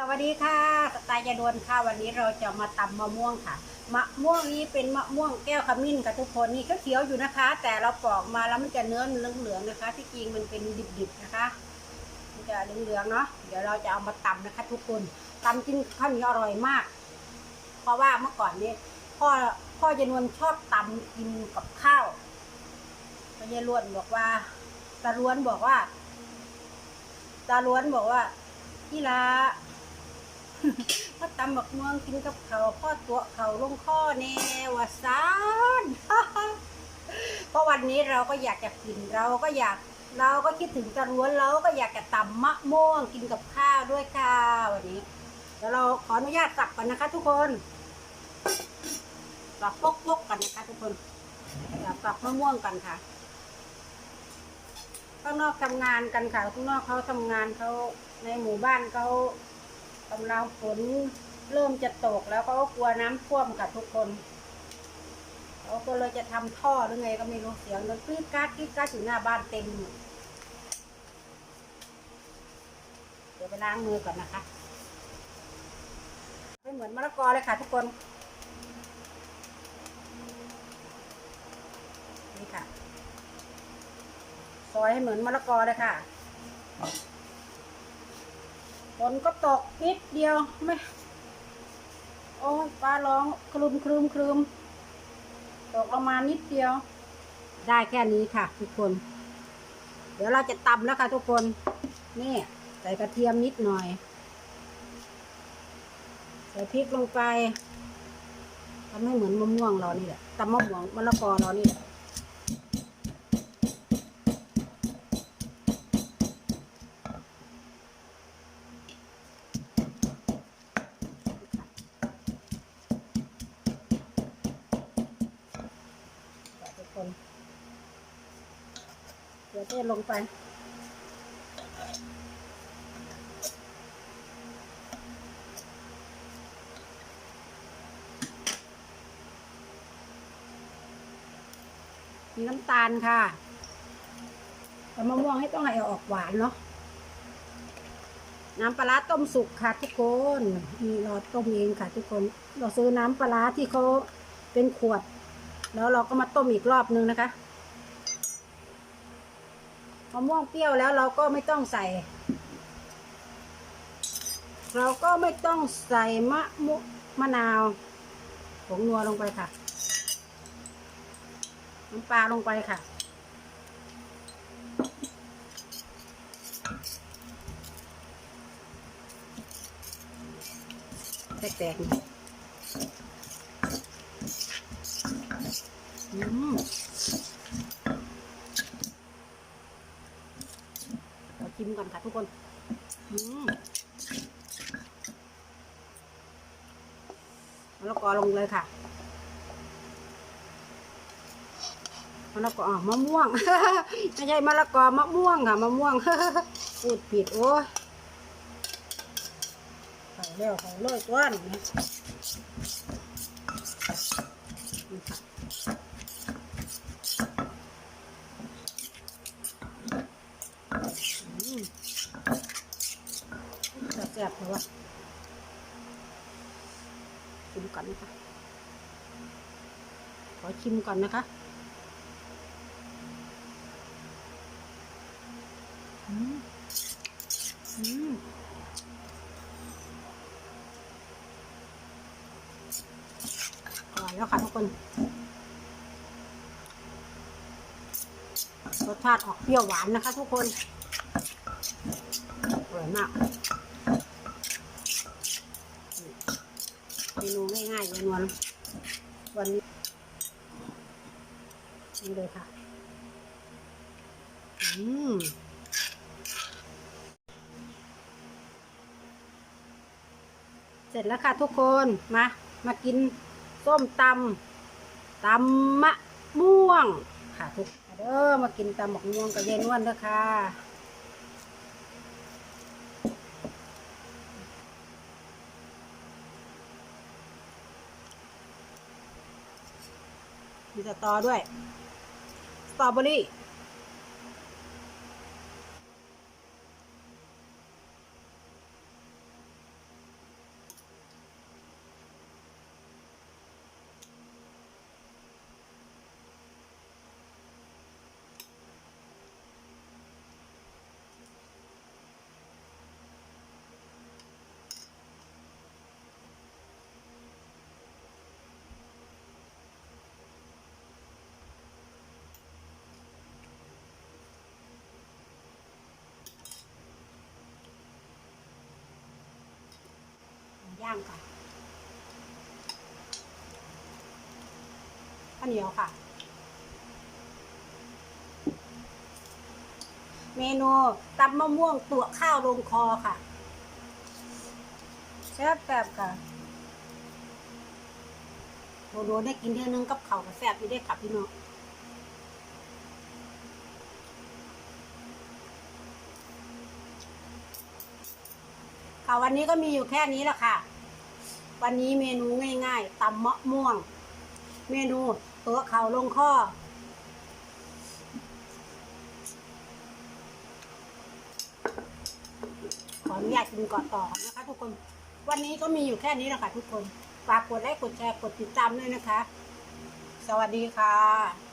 สวัสดีค่ะสไตล์ยาดวนค่ะวันนี้เราจะมาตำมะม่วงค่ะ มะม่วงนี้เป็นมะม่วงแก้วขมิ้นค่ะทุกคนนี่เขียวๆอยู่นะคะ แต่เราปอกมาแล้วมันจะเนื้อเหลืองๆนะคะ ที่จริงมันเป็นดิบๆนะคะ มันจะเหลืองๆเนาะ เดี๋ยวเราจะเอามาตำนะคะ ทุกคนตำกินข้าวเหนียวอร่อยมาก เพราะว่าเมื่อก่อนนี้พ่อพ่อยายนวลชอบตำกินกับข้าวพยายล้วนบอกว่าตาล้วนบอกว่าตาล้วนบอกว่าพี่ละ พ่อตำบักม่วงกินกับเขาพ่อตัวเขาลงข้อแน่วาซานเพราะวันนี้เราก็อยากจะกินเราก็อยากเราก็คิดถึงตาล้วนเราก็อยากจะตำมะม่วงกินกับข้าวด้วยค่ะวันนี้เดี๋ยวเราขออนุญาตสับกันนะคะ ทุกคนสับปกๆกันนะคะ ทุกคนสับสับมะม่วงกันค่ะข้างนอกทำงานกันค่ะข้างนอกเขาทำงานเขาในหมู่บ้านเขา กำลังฝนเริ่มจะตกแล้วเขาก็กลัวน้ำท่วมค่ะทุกคนเขาก็เลยจะทำท่อหรือไงก็ไม่รู้เสียงมันกรีดกราดกรีดกราดอยู่หน้าบ้านเต็มเดี๋ยวไปล้างมือก่อนนะคะไม่เหมือนมะละกอเลยค่ะทุกคนนี่ค่ะซอยให้เหมือนมะละกอเลยค่ะ ฝนก็ตกนิดเดียวไม่โอ้ฟ้าร้องครึมครึมครึมตกลงมานิดเดียว ได้แค่นี้ค่ะ ทุกคน เดี๋ยวเราจะตำแล้วค่ะทุกคน นี่ใส่กระเทียมนิดหน่อย ใส่พริกลงไปทำให้เหมือนมะม่วงเรานี่แหละตำมะม่วงมะละกอเรานี่แหละ เดี๋ยวเต้ลงไป มีน้ำตาลค่ะ แต่มะม่วงให้ต้องให้ออกหวานเนาะ น้ำปลาร้าต้มสุกค่ะทุกคนนี่เราต้มเองค่ะทุกคน เราซื้อน้ำปลาร้าที่เขาเป็นขวด แล้วเราก็มาต้มอีกรอบนึงนะคะะม่วงเปรี้ยวแล้วเราก็ไม่ต้องใส่ เราก็ไม่ต้องใส่มะมุมะนาวผงนัวลงไปค่ะน้ำปลาลงไปค่ะ แตกๆอืมเรา ชิมก่อนค่ะทุกคนอืมะละกอลงเลยค่ะมะละกอมะม่วงไม่ใช่มะละกอมะม่วงค่ะมะม่วงพูดผิดโอ้ยใส่แล้วใส่เลยตัวนี่นะนี่ค่ะอืมแซ่บๆเลยวะ ชิมก่อนนะคะ ขอชิมก่อนนะคะอืมอืมอร่อยแล้วค่ะทุกคนรสชาติออกเปรี้ยวหวานนะคะทุกคนอร่อยมาก มนูง่ายๆนวันวันนี้นี่เลยค่ะ อืมเสร็จแล้วค่ะทุกคนมา มากินส้มตำตำมะม่วงค่ะทุกเด้อมากินตำมะม่วงกับเย็นวันเด้อค่ะ มีสตอด้วยสตรอเบอรี่ ย่างค่ะข้าวเหนียวค่ะ เมนูตำมะม่วงตัวข้าวลงคอค่ะแซ่บแบบค่ะโดโดได้กินเท่านึงกับเขาวก็แซ่บอยู่ได้อค่ะพี่น้องค่ะวันนี้ก็มีอยู่แค่นี้แหละค่ะ วันนี้เมนูง่ายๆตำมะม่วง เมนูตัวเขาลงข้อ ขออนุญาตกินก่อนต่อนะคะทุกคน วันนี้ก็มีอยู่แค่นี้แหละค่ะทุกคน ฝากกดไลค์กดแชร์กดติดตามด้วยนะคะ สวัสดีค่ะ